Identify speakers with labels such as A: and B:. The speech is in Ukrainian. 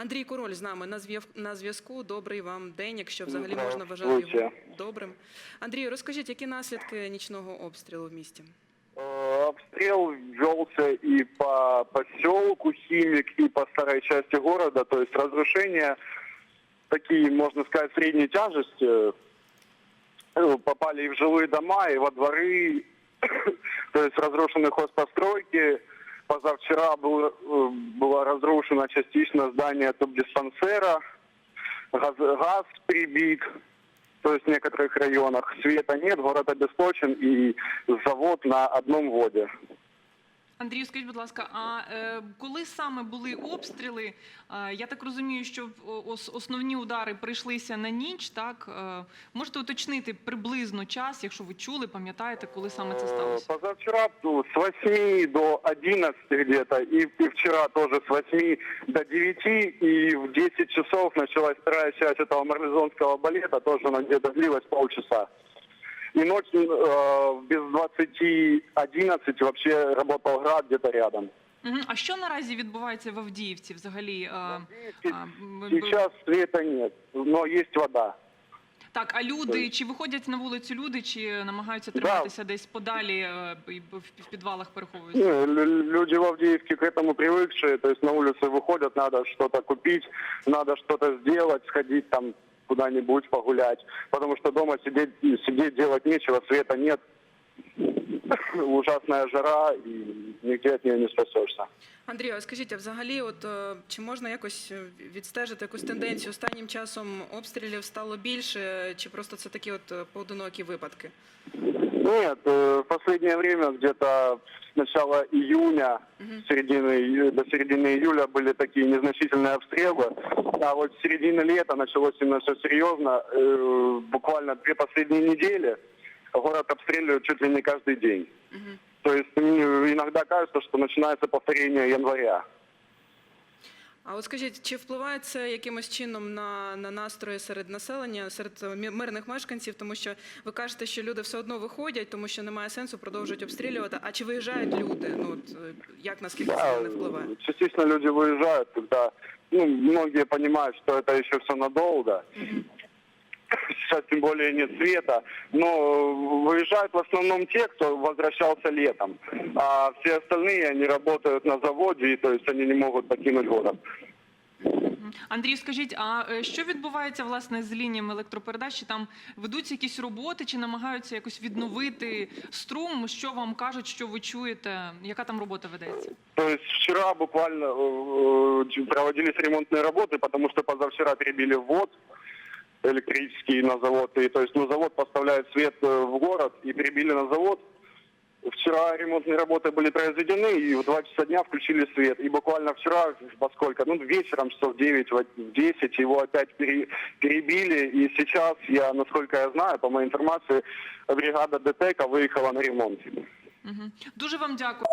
A: Андрій Король з нами на зв'яв- на зв'язку. Добрий вам день, якщо взагалі можна вважати
B: Здравствуйте.
A: його добрим. Андрію, розкажіть, які наслідки нічного обстрілу в місті?
B: Э, Обстрел велся и по поселку Химик, и по старой части города. То есть разрушения такие, можно сказать, средней тяжести. Э, Попали и в жилые дома, и во дворы. То есть разрушены хозпостройки. Позавчера было, разрушено частично здание тубдиспансера. Газ, газ прибит. То есть в некоторых районах света нет, город обесточен и завод на одном воде.
C: Андрію, скажіть, будь ласка, а е, коли саме були обстріли? Е, я так розумію, що ос- основні удари прийшлися на ніч. Так е, можете уточнити приблизно час, якщо ви чули, пам'ятаєте, коли саме це сталося?
B: Позавчера ну, с 8 до 11 где-то, и вчера тоже с 8 до 9, и в 10 часов началась вторая часть этого марлезонского балета, тоже она где-то длилась полчаса. И ночью э, без 20-11 вообще работал град где-то рядом.
C: Мгм. А що наразі відбувається в Авдіївці? Взагалі Е, а, м, б-
B: Сейчас света нет, но есть вода.
C: так, а люди чи виходять на вулицю люди, чи намагаються триматися десь подалі е, і в в підвалах переховуються?
B: Ну, лю- люди в Авдеевке к этому привыкшие, то есть на улицы выходят, надо что-то купить, надо что-то сделать, сходить там куда-нибудь погулять, потому что дома сидеть, сидеть делать нечего, света нет, ужасная жара, и нигде от нее не спасешься.
A: Андрію, а скажіть, а взагалі, от е, чи можна якось е, відстежити якусь тенденцію? Останнім часом обстрілів стало більше, чи просто це такі от е, поодинокі випадки?
B: Нет, э, в последнее время, где-то с начала июня,
A: Мгм.
B: середины, ию- до середины июля были такие незначительные обстрелы, а вот с середины лета началось именно все серьезно. Э, Буквально две последние недели город обстреливают чуть ли не каждый день.
A: Мгм.
B: То есть мне иногда кажется, что начинается повторение января.
A: А от скажіть, чи впливає це якимось чином на, на настрої серед населення, серед е, мирних мешканців? Тому що ви кажете, що люди все одно виходять, тому що немає сенсу продовжують обстрілювати. А чи виїжджають люди? Ну от е, як наскільки
B: Да,
A: це не впливає?
B: частично люди виїжджають, тобто ну, многие понимают, що це ще все надолго Сейчас тем более нет света, но выезжают в основном те, кто возвращался летом, а все остальные они работают на заводе, и то есть они не могут покинуть город.
C: Мгм. Андрій, скажіть, а е, що відбувається власне з лініями електропередач? Чи там ведуться якісь роботи, чи намагаються якось відновити струм? Що вам кажуть, що ви чуєте? Яка там робота ведеться?
B: То есть вчера буквально э, э, проводились ремонтные работы, потому что позавчера перебили ввод электрический на завод. И, то есть ну, завод поставляет свет э, в город и перебили на завод. Вчера ремонтные работы были произведены, и в 2 часа дня включили свет. И буквально вчера, во сколько, ну, вечером, часов 9, в 10, его опять пере- перебили. И сейчас, я, насколько я знаю, по моей информации, бригада ДТЭКа выехала на ремонт.
C: Мгм. Дуже вам дякую.